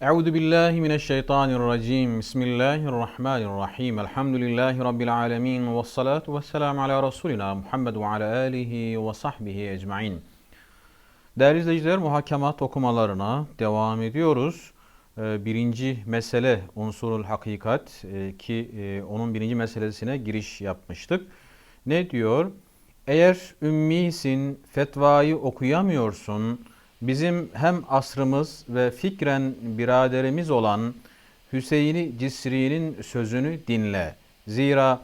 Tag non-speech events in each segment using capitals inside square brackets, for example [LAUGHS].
Euzu billahi mineşşeytanirracim. Bismillahirrahmanirrahim. Elhamdülillahi rabbil alamin ve salatu vesselam ala rasulina Muhammed ve ala alihi ve sahbihi ecmaîn. Değerli izleyiciler, muhakemat okumalarına devam ediyoruz. Ee, Birinci mesele unsurul hakikat e, ki e, onun birinci meselesine giriş yapmıştık. Ne diyor? Eğer ümmisin, fetvayı okuyamıyorsun, bizim hem asrımız ve fikren biraderimiz olan Hüseyin'i Cisri'nin sözünü dinle. Zira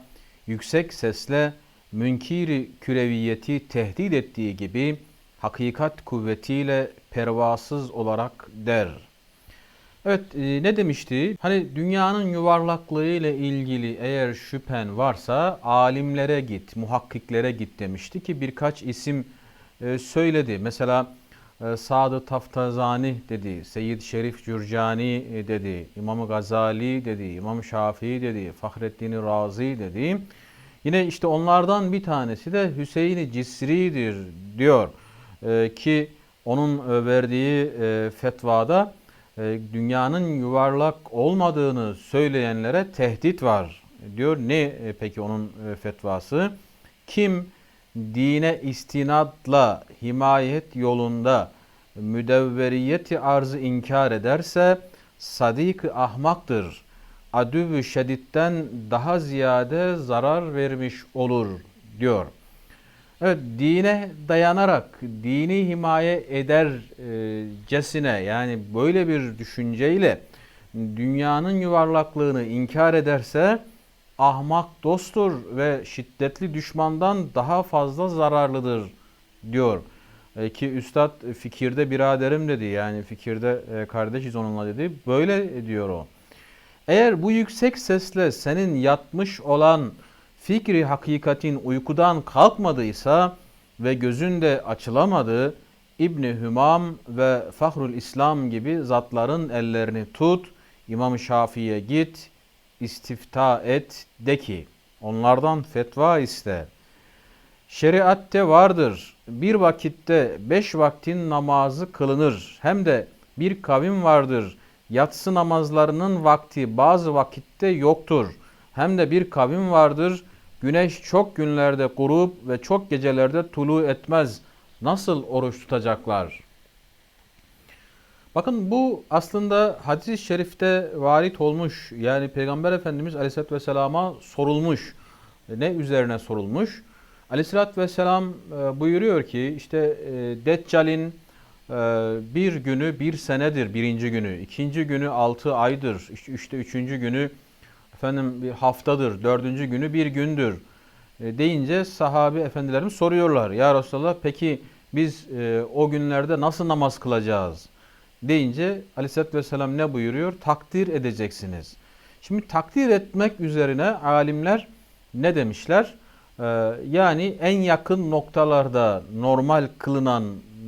yüksek sesle münkiri küreviyeti tehdit ettiği gibi hakikat kuvvetiyle pervasız olarak der. Evet e, ne demişti? Hani dünyanın yuvarlaklığı ile ilgili eğer şüphen varsa alimlere git, muhakkiklere git demişti ki birkaç isim e, söyledi. Mesela Sadı Taftazani dedi, Seyyid Şerif Cürcani e, dedi, İmam Gazali dedi, İmam Şafii dedi, Fahreddin Razi dedi. Yine işte onlardan bir tanesi de Hüseyin-i Cisri'dir diyor e, ki onun e, verdiği e, fetvada e, dünyanın yuvarlak olmadığını söyleyenlere tehdit var diyor. Ne e, peki onun e, fetvası? Kim dine istinadla himayet yolunda müdevveriyeti arzı inkar ederse sadik ahmaktır. Adüvü şeditten daha ziyade zarar vermiş olur diyor. Evet dine dayanarak dini himaye edercesine yani böyle bir düşünceyle dünyanın yuvarlaklığını inkar ederse ahmak dosttur ve şiddetli düşmandan daha fazla zararlıdır diyor. E, ki üstad fikirde biraderim dedi yani fikirde e, kardeşiz onunla dedi. Böyle diyor o. Eğer bu yüksek sesle senin yatmış olan fikri hakikatin uykudan kalkmadıysa ve gözünde açılamadı, İbni Hümam ve Fahrul İslam gibi zatların ellerini tut, İmam Şafii'ye git, istifta et de ki onlardan fetva iste. Şeriatte vardır bir vakitte beş vaktin namazı kılınır hem de bir kavim vardır yatsı namazlarının vakti bazı vakitte yoktur hem de bir kavim vardır güneş çok günlerde kurup ve çok gecelerde tulu etmez nasıl oruç tutacaklar?'' Bakın bu aslında hadis-i şerifte varit olmuş. Yani Peygamber Efendimiz Aleyhisselatü Vesselam'a sorulmuş. Ne üzerine sorulmuş? Aleyhisselatü Vesselam e, buyuruyor ki işte e, Deccal'in e, bir günü bir senedir birinci günü. ikinci günü altı aydır. İşte, üçüncü günü efendim bir haftadır. Dördüncü günü bir gündür. Deyince sahabi efendilerim soruyorlar. Ya Resulallah peki biz o günlerde nasıl namaz kılacağız? Deyince aleyhissalatü vesselam ne buyuruyor? Takdir edeceksiniz. Şimdi takdir etmek üzerine alimler ne demişler? Ee, yani en yakın noktalarda normal kılınan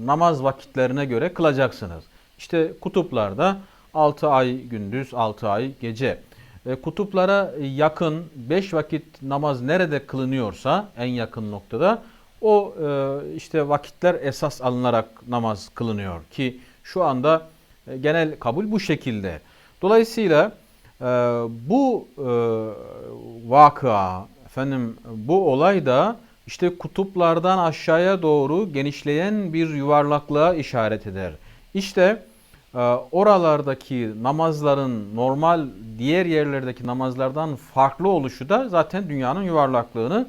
namaz vakitlerine göre kılacaksınız. İşte kutuplarda 6 ay gündüz, 6 ay gece. E, kutuplara yakın 5 vakit namaz nerede kılınıyorsa en yakın noktada o e, işte vakitler esas alınarak namaz kılınıyor ki şu anda e, genel kabul bu şekilde. Dolayısıyla e, bu e, vakıa, efendim bu olay da işte kutuplardan aşağıya doğru genişleyen bir yuvarlaklığa işaret eder. İşte oralardaki namazların normal diğer yerlerdeki namazlardan farklı oluşu da zaten dünyanın yuvarlaklığını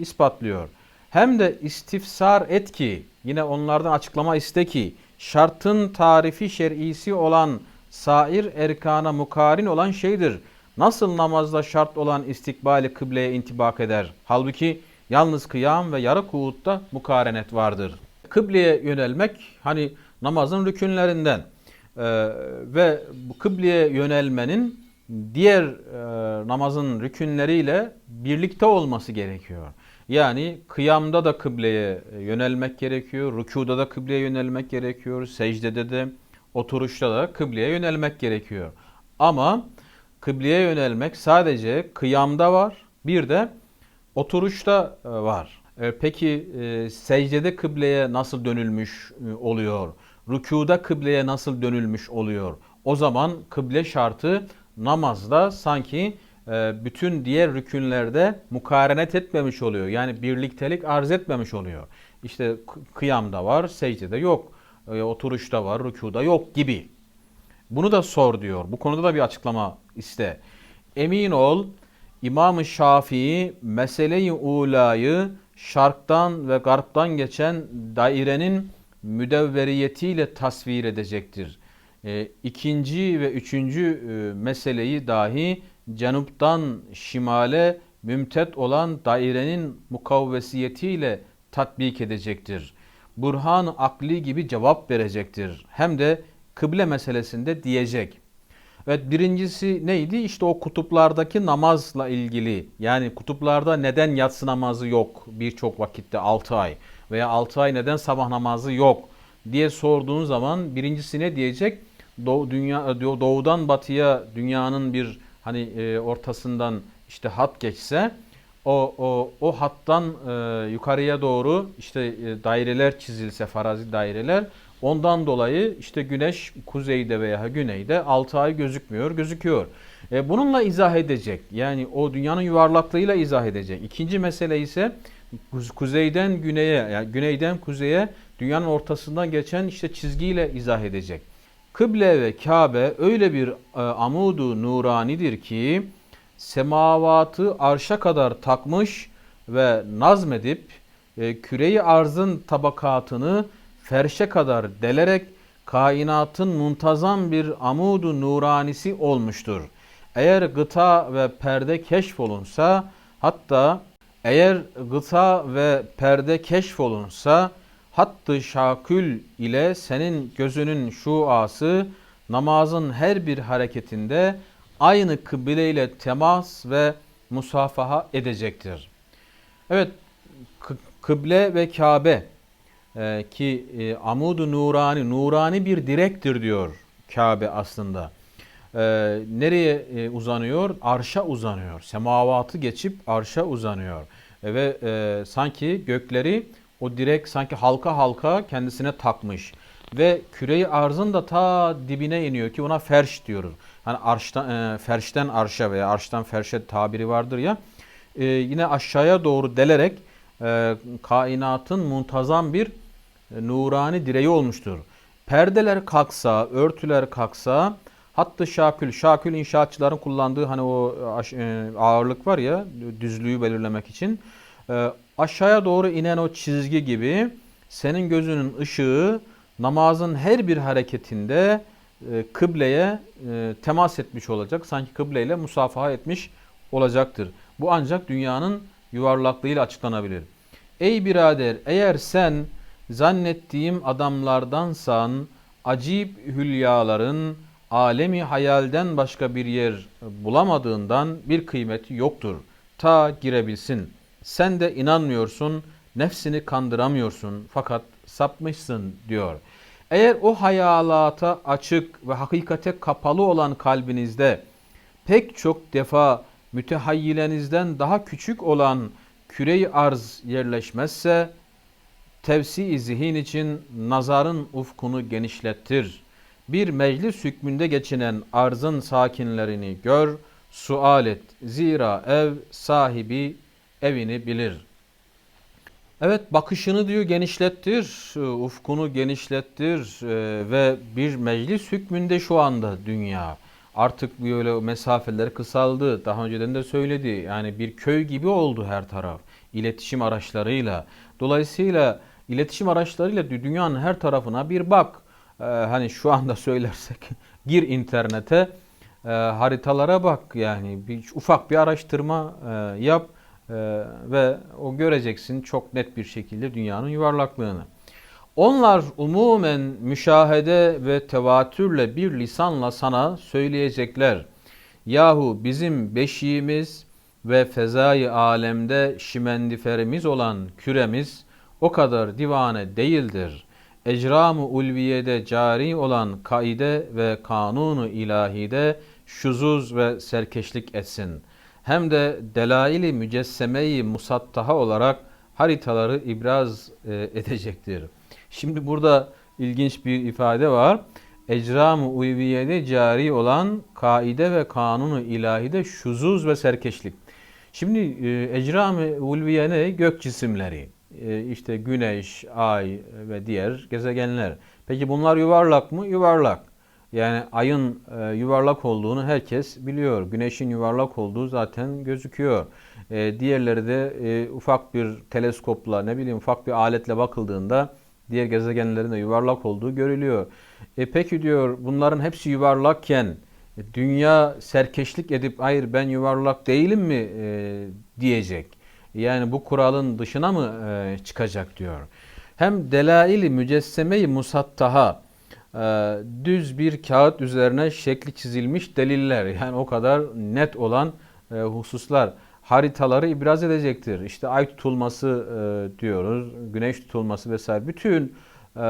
ispatlıyor. Hem de istifsar et ki yine onlardan açıklama iste ki şartın tarifi şer'isi olan sair erkana mukarin olan şeydir. Nasıl namazda şart olan istikbali kıbleye intibak eder? Halbuki yalnız kıyam ve yarı kuğutta mukarenet vardır. Kıbleye yönelmek hani namazın rükünlerinden ee, ve bu kıbleye yönelmenin diğer e, namazın rükünleriyle birlikte olması gerekiyor. Yani kıyamda da kıbleye yönelmek gerekiyor, rükuda da kıbleye yönelmek gerekiyor, secdede de, oturuşta da kıbleye yönelmek gerekiyor. Ama kıbleye yönelmek sadece kıyamda var, bir de oturuşta e, var. E, peki e, secdede kıbleye nasıl dönülmüş oluyor? Rükuda kıbleye nasıl dönülmüş oluyor? o zaman kıble şartı namazda sanki bütün diğer rükünlerde mukarenet etmemiş oluyor. Yani birliktelik arz etmemiş oluyor. İşte kıyamda var, secdede yok. E, oturuşta var, rükuda yok gibi. Bunu da sor diyor. Bu konuda da bir açıklama iste. Emin ol İmam-ı Şafii mesele-i ulayı şarktan ve garptan geçen dairenin müdevveriyetiyle tasvir edecektir. E, ikinci ve üçüncü e, meseleyi dahi cenuptan şimale mümtet olan dairenin mukavvesiyetiyle tatbik edecektir. Burhan akli gibi cevap verecektir. Hem de kıble meselesinde diyecek. Evet birincisi neydi? İşte o kutuplardaki namazla ilgili. Yani kutuplarda neden yatsı namazı yok birçok vakitte 6 ay veya 6 ay neden sabah namazı yok diye sorduğun zaman birincisi ne diyecek? Doğu, dünya doğudan batıya dünyanın bir hani e, ortasından işte hat geçse o o o hattan e, yukarıya doğru işte e, daireler çizilse farazi daireler ondan dolayı işte güneş kuzeyde veya güneyde 6 ay gözükmüyor gözüküyor. E, bununla izah edecek yani o dünyanın yuvarlaklığıyla izah edecek. İkinci mesele ise kuzeyden güneye yani güneyden kuzeye dünyanın ortasından geçen işte çizgiyle izah edecek. Kıble ve Kabe öyle bir e, amudu nuranidir ki semavatı arşa kadar takmış ve nazmedip e, küreyi arzın tabakatını ferşe kadar delerek kainatın muntazam bir amudu nuranisi olmuştur. Eğer gıta ve perde keşfolunsa hatta eğer gıta ve perde keşfolunsa hattı şakül ile senin gözünün şuası namazın her bir hareketinde aynı kıble ile temas ve musafaha edecektir. Evet kıble ve Kabe e, ki e, amudu nurani, nurani bir direktir diyor Kabe aslında. E, nereye e, uzanıyor? Arşa uzanıyor. Semavatı geçip arşa uzanıyor. E, ve e, sanki gökleri o direk sanki halka halka kendisine takmış. Ve küreyi arzın da ta dibine iniyor ki ona ferş diyoruz. Hani arştan, e, ferşten arşa veya arştan ferşe tabiri vardır ya. E, yine aşağıya doğru delerek e, kainatın muntazam bir e, nurani direği olmuştur. Perdeler kalksa, örtüler kalksa, hattı şakül, şakül inşaatçıların kullandığı hani o e, ağırlık var ya düzlüğü belirlemek için. E, aşağıya doğru inen o çizgi gibi senin gözünün ışığı namazın her bir hareketinde kıbleye temas etmiş olacak. Sanki kıbleyle musafaha etmiş olacaktır. Bu ancak dünyanın yuvarlaklığıyla açıklanabilir. Ey birader eğer sen zannettiğim adamlardansan acip hülyaların alemi hayalden başka bir yer bulamadığından bir kıymeti yoktur. Ta girebilsin. Sen de inanmıyorsun, nefsini kandıramıyorsun fakat sapmışsın diyor. Eğer o hayalata açık ve hakikate kapalı olan kalbinizde pek çok defa mütehayyilenizden daha küçük olan küreyi arz yerleşmezse tevsi zihin için nazarın ufkunu genişlettir. Bir meclis hükmünde geçinen arzın sakinlerini gör, sual et. Zira ev sahibi evini bilir. Evet bakışını diyor genişlettir, ufkunu genişlettir e, ve bir meclis hükmünde şu anda dünya. Artık böyle mesafeler kısaldı. Daha önceden de söyledi. Yani bir köy gibi oldu her taraf. İletişim araçlarıyla. Dolayısıyla iletişim araçlarıyla dünyanın her tarafına bir bak. Ee, hani şu anda [LAUGHS] söylersek gir internete e, haritalara bak yani bir ufak bir araştırma e, yap e, ve o göreceksin çok net bir şekilde dünyanın yuvarlaklığını. Onlar umumen müşahede ve tevatürle bir lisanla sana söyleyecekler. Yahu bizim beşiğimiz ve fezai alemde şimendiferimiz olan küremiz o kadar divane değildir. Ecram-ı ulviyede cari olan kaide ve kanunu ilahide şuzuz ve serkeşlik etsin. Hem de delaili mücessemeyi musattaha olarak haritaları ibraz e, edecektir. Şimdi burada ilginç bir ifade var. ecram-ı ulviyede cari olan kaide ve kanunu ilahide şuzuz ve serkeşlik. Şimdi e, ecram-ı ulviye ne? Gök cisimleri. E, işte güneş, ay ve diğer gezegenler. Peki bunlar yuvarlak mı? Yuvarlak. Yani ayın e, yuvarlak olduğunu herkes biliyor. Güneşin yuvarlak olduğu zaten gözüküyor. E, diğerleri de e, ufak bir teleskopla ne bileyim ufak bir aletle bakıldığında diğer gezegenlerin de yuvarlak olduğu görülüyor. E peki diyor bunların hepsi yuvarlakken e, dünya serkeşlik edip hayır ben yuvarlak değilim mi e, diyecek. Yani bu kuralın dışına mı e, çıkacak diyor. Hem delaili musattaha düz bir kağıt üzerine şekli çizilmiş deliller yani o kadar net olan e, hususlar haritaları ibraz edecektir. İşte ay tutulması e, diyoruz, güneş tutulması vesaire. Bütün e,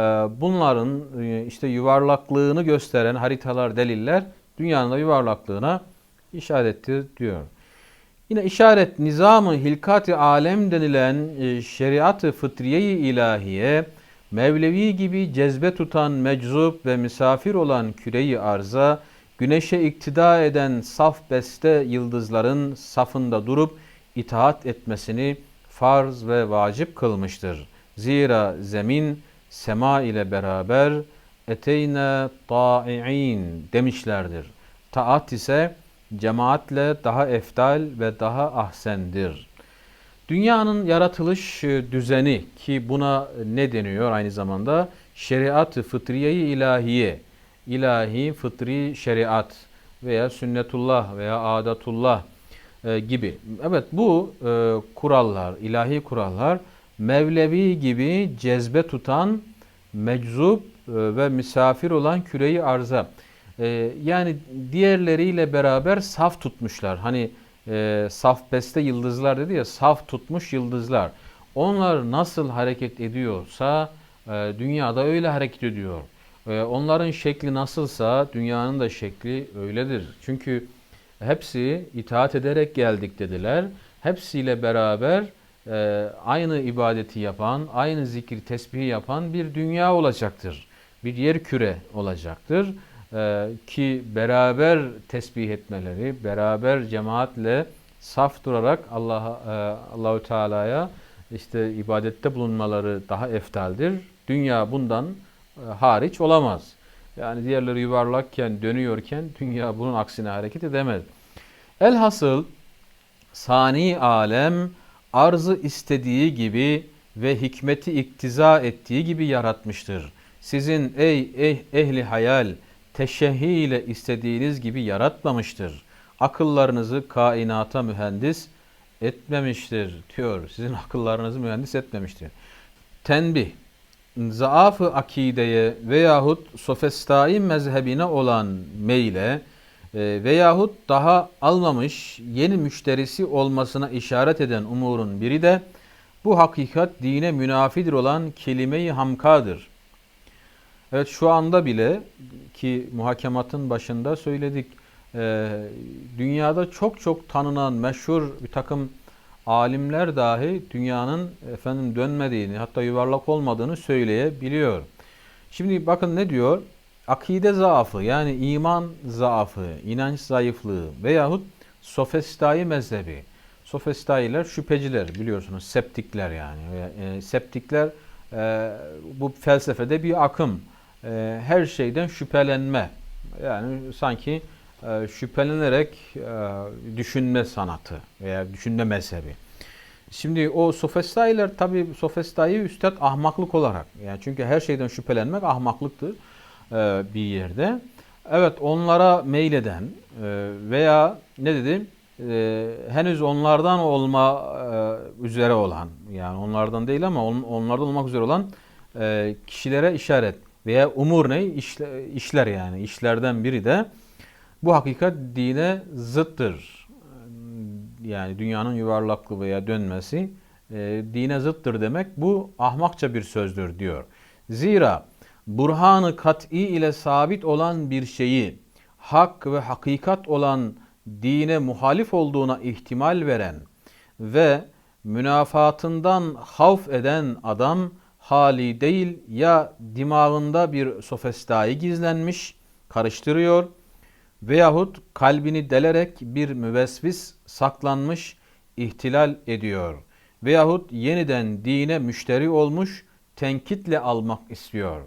bunların işte yuvarlaklığını gösteren haritalar, deliller dünyanın da yuvarlaklığına işarettir diyor. Yine işaret nizamı hilkat-ı alem denilen şeriat-ı fıtriye-i ilahiye Mevlevi gibi cezbe tutan meczup ve misafir olan küreyi arza güneşe iktida eden saf beste yıldızların safında durup itaat etmesini farz ve vacip kılmıştır. Zira zemin sema ile beraber eteyne ta'i'in demişlerdir. Taat ise cemaatle daha eftal ve daha ahsendir. Dünyanın yaratılış düzeni ki buna ne deniyor aynı zamanda? Şeriat-ı fıtriye-i ilahiye ilahi, fıtri şeriat veya sünnetullah veya adatullah e, gibi. Evet bu e, kurallar, ilahi kurallar Mevlevi gibi cezbe tutan, meczup e, ve misafir olan küreyi arza. E, yani diğerleriyle beraber saf tutmuşlar. Hani e, saf beste yıldızlar dedi ya, saf tutmuş yıldızlar. Onlar nasıl hareket ediyorsa e, dünyada öyle hareket ediyor. Ee, onların şekli nasılsa dünyanın da şekli öyledir. Çünkü hepsi itaat ederek geldik dediler. Hepsiyle beraber e, aynı ibadeti yapan, aynı zikir tesbihi yapan bir dünya olacaktır. Bir yer küre olacaktır. E, ki beraber tesbih etmeleri, beraber cemaatle saf durarak Allah e, Allahu Teala'ya işte ibadette bulunmaları daha eftaldir. Dünya bundan e, hariç olamaz. Yani diğerleri yuvarlakken, dönüyorken dünya bunun aksine hareket edemez. Elhasıl sani alem arzı istediği gibi ve hikmeti iktiza ettiği gibi yaratmıştır. Sizin ey eh, ehli hayal teşehhi ile istediğiniz gibi yaratmamıştır. Akıllarınızı kainata mühendis etmemiştir diyor. Sizin akıllarınızı mühendis etmemiştir. Tenbih zaafı akideye veyahut sofestai mezhebine olan meyle e, veyahut daha almamış yeni müşterisi olmasına işaret eden umurun biri de bu hakikat dine münafidir olan kelime-i hamkadır. Evet şu anda bile ki muhakematın başında söyledik e, dünyada çok çok tanınan meşhur bir takım alimler dahi dünyanın efendim dönmediğini hatta yuvarlak olmadığını söyleyebiliyor. Şimdi bakın ne diyor? Akide zaafı yani iman zaafı, inanç zayıflığı veyahut sofestai mezhebi. Sofestailer şüpheciler biliyorsunuz septikler yani. E, septikler e, bu felsefede bir akım. E, her şeyden şüphelenme. Yani sanki e, şüphelenerek e, düşünme sanatı veya düşünme mezhebi. Şimdi o sofistailer tabi sofistayı üstad ahmaklık olarak yani çünkü her şeyden şüphelenmek ahmaklıktır e, bir yerde. Evet onlara meyleden veya ne dedim henüz onlardan olma üzere olan yani onlardan değil ama onlardan olmak üzere olan kişilere işaret veya umur ne işler yani işlerden biri de bu hakikat dine zıttır. Yani dünyanın yuvarlaklığı veya dönmesi e, dine zıttır demek bu ahmakça bir sözdür diyor. Zira burhanı kat'i ile sabit olan bir şeyi hak ve hakikat olan dine muhalif olduğuna ihtimal veren ve münafatından havf eden adam hali değil ya dimağında bir sofistayı gizlenmiş, karıştırıyor veyahut kalbini delerek bir müvesvis saklanmış, ihtilal ediyor veyahut yeniden dine müşteri olmuş, tenkitle almak istiyor.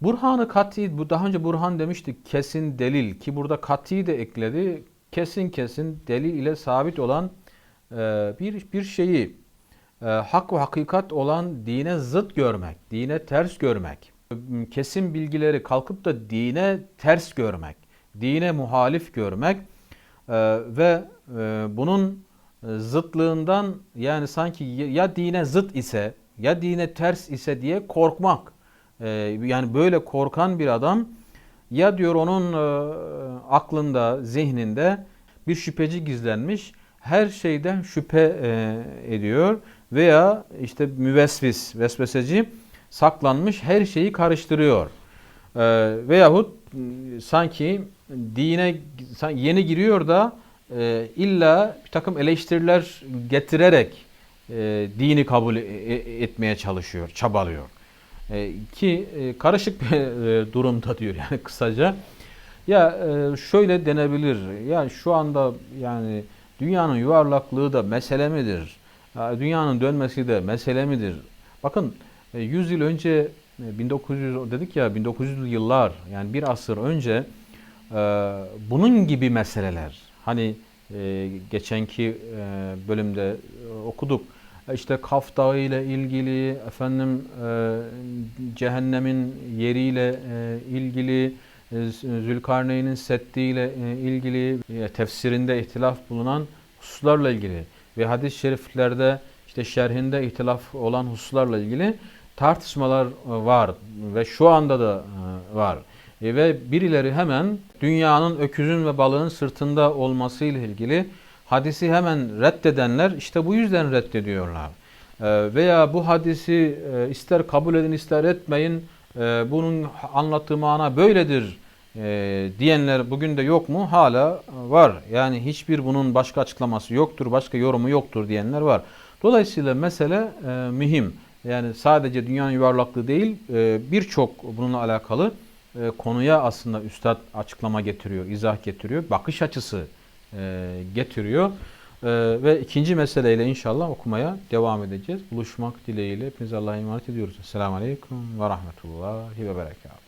Burhanı kati, bu daha önce burhan demiştik kesin delil ki burada kati de ekledi. Kesin kesin delil ile sabit olan e, bir bir şeyi e, hak ve hakikat olan dine zıt görmek, dine ters görmek, kesin bilgileri kalkıp da dine ters görmek, dine muhalif görmek e, ve e, bunun zıtlığından yani sanki ya dine zıt ise ya dine ters ise diye korkmak. E, yani böyle korkan bir adam ya diyor onun e, aklında, zihninde bir şüpheci gizlenmiş, her şeyden şüphe e, ediyor veya işte müvesvis, vesveseci saklanmış her şeyi karıştırıyor. E, veyahut e, sanki dine yeni giriyor da e, illa bir takım eleştiriler getirerek e, dini kabul e, e, etmeye çalışıyor, çabalıyor. E, ki e, karışık bir e, durumda diyor yani [LAUGHS] kısaca. Ya e, şöyle denebilir. Ya şu anda yani dünyanın yuvarlaklığı da mesele midir? Ya, dünyanın dönmesi de mesele midir? Bakın e, 100 yıl önce 1900 dedik ya 1900'lü yıllar yani bir asır önce e, bunun gibi meseleler. Hani e, geçenki e, bölümde e, okuduk. İşte Kaf Dağı ile ilgili efendim e, cehennemin yeriyle e, ilgili e, Zülkarneyn'in settiyle e, ilgili e, tefsirinde ihtilaf bulunan hususlarla ilgili ve hadis-i şeriflerde işte şerhinde ihtilaf olan hususlarla ilgili tartışmalar var ve şu anda da var. Ve birileri hemen dünyanın öküzün ve balığın sırtında olması ile ilgili hadisi hemen reddedenler işte bu yüzden reddediyorlar. Veya bu hadisi ister kabul edin ister etmeyin bunun anlattığı mana böyledir diyenler bugün de yok mu? Hala var. Yani hiçbir bunun başka açıklaması yoktur, başka yorumu yoktur diyenler var. Dolayısıyla mesele e, mühim. Yani sadece dünyanın yuvarlaklığı değil, e, birçok bununla alakalı e, konuya aslında üstad açıklama getiriyor, izah getiriyor, bakış açısı e, getiriyor. E, ve ikinci meseleyle inşallah okumaya devam edeceğiz. Buluşmak dileğiyle hepinize Allah'a emanet ediyoruz. Esselamu Aleyküm ve Rahmetullahi ve Berekatuhu.